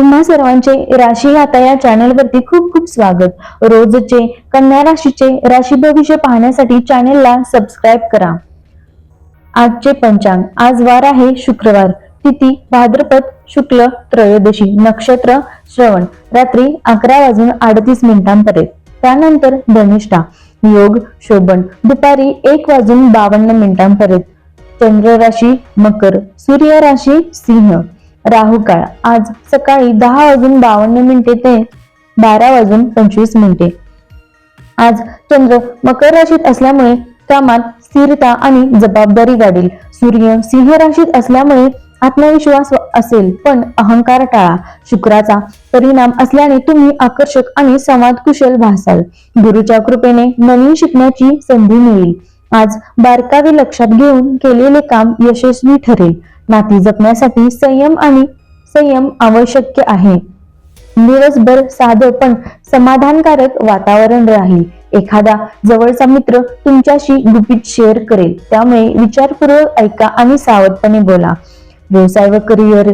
तुम्हा सर्वांचे राशी आता या चॅनल वरती खूप खूप स्वागत. रोजचे कन्या राशीचे राशी भविष्य पाहण्यासाठी चॅनेलला सबस्क्राईब करा. आजचे पंचांग. आज वार आहे शुक्रवार. तिथी भाद्रपद शुक्ल त्रयोदशी नक्षत्र श्रवण. रात्री अकरा वाजून अडतीस मिनिटांपर्यंत. त्यानंतर धनिष्ठा. योग शोभन. दुपारी एक वाजून बावन्न मिनिटांपर्यंत. चंद्र राशी मकर. सूर्य राशी सिंह. राहू काळ. आज सकाळी दहा वाजून बावन्न मिनिटे ते बारा वाजून पंचवीस मिनिटे. आज चंद्र मकर राशीत असल्यामुळे कामात स्थिरता आणि जबाबदारी वाढेल. सूर्य सिंह राशीत असल्यामुळे आत्मविश्वास असेल पण अहंकार टाळा. शुक्राचा परिणाम असल्याने तुम्ही आकर्षक आणि संवाद कुशल भासाल. गुरुच्या कृपेने नवीन शिकण्याची संधी मिळेल. आज बारकावे लक्षात घेऊन केलेले काम यशस्वी ठरेल. नाती जपण्यासाठी संयम आणि संयम आवश्यक आहे. दिवसभर साधं पण समाधानकारक वातावरण राहील. एखादा जवळचा मित्र तुमच्याशी गुपित शेअर करेल. त्यामुळे विचारपूर्वक ऐका आणि सावधपणे बोला. व्यवसाय व करिअर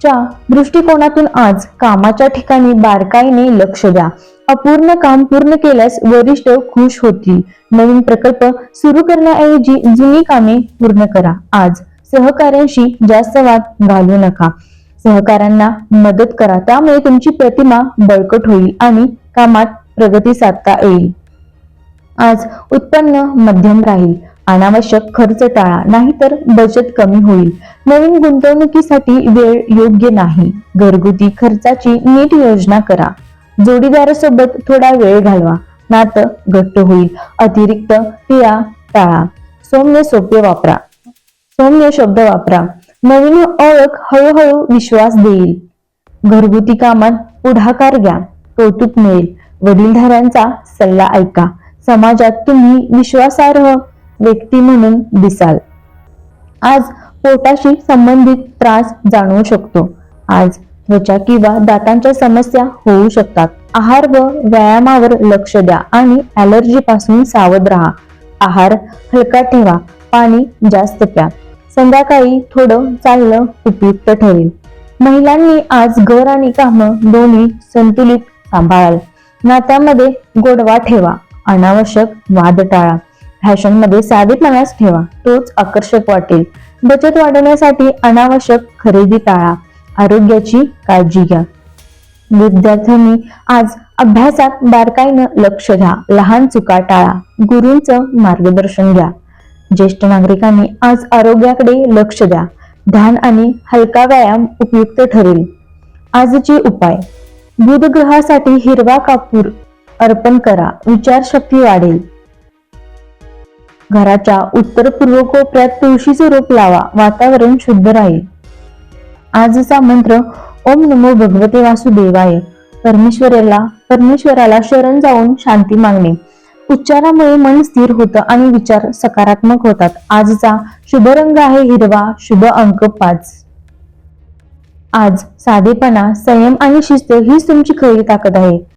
च्या दृष्टिकोनातून आज कामाच्या ठिकाणी बारकाईने लक्ष द्या. अपूर्ण काम पूर्ण केल्यास वरिष्ठ खुश होतील. नवीन प्रकल्प सुरू करण्याऐवजी जुनी कामे पूर्ण करा. आज सहकाऱ्यांशी जास्त वाद घालू नका. सहकाऱ्यांना मदत करा. त्यामुळे तुमची प्रतिमा बळकट होईल आणि कामात प्रगती साधता येईल. आज उत्पन्न मध्यम राहील. अनावश्यक खर्च टाळा. नाहीतर बचत कमी होईल. नवीन गुंतवणुकीसाठी वेळ योग्य नाही. घरगुती खर्चाची नीट योजना करा. जोडीदारासोबत थोडा वेळ घालवा. नातं घट्ट होईल. अतिरिक्त क्रिया टाळा. सौम्य सोपे वापरा. सौम्य शब्द वापरा. नवीन ओळख हळूहळू विश्वास देईल. घरगुती कामात पुढाकार घ्या. कौतुक मिळेल. वडीलधाऱ्यांचा सल्ला ऐका. समाजात तुम्ही विश्वासार्ह व्यक्ती म्हणून दिसाल. आज पोटाशी संबंधित त्रास जाणवू शकतो. आज त्वचा किंवा दातांच्या समस्या होऊ शकतात. आहार व व्यायामावर लक्ष द्या आणि अलर्जी पासून सावध राहा. आहार हलका ठेवा. पाणी जास्त प्या. संध्याकाळी थोडं चालणं उपयुक्त ठरेल. महिलांनी आज घर आणि काम दोन्ही संतुलित सांभाळाल. नात्यामध्ये गोडवा ठेवा अनावश्यक वाद टाळा. फॅशनमध्ये साधेपणाच ठेवा तोच आकर्षक वाटेल. बचत वाढवण्यासाठी अनावश्यक खरेदी टाळा. आरोग्याची काळजी घ्या. विद्यार्थ्यांनी आज अभ्यासात बारकाईनं लक्ष द्या लहान चुका टाळा. गुरूंचं मार्गदर्शन घ्या. ज्येष्ठ नागरिकांनी आज आरोग्याकडे लक्ष द्या. ध्यान आणि हलका व्यायाम उपयुक्त ठरेल. आजचे उपाय. बुध ग्रहासाठी हिरवा कापूर अर्पण करा. विचारशक्ती वाढेल. घराच्या उत्तर पूर्व कोपऱ्यात तुळशीचे रोप लावा. वातावरण शुद्ध राहील. आजचा मंत्र ओम नमो भगवते वासुदेवाय. परमेश्वराला परमेश्वराला शरण जाऊन शांती मागणे. उच्चारामुळे मन स्थिर होतं आणि विचार सकारात्मक होतात. आजचा शुभ रंग आहे हिरवा शुभ अंक पाच. आज साधेपणा संयम आणि शिस्त हीच तुमची खरी ताकद आहे.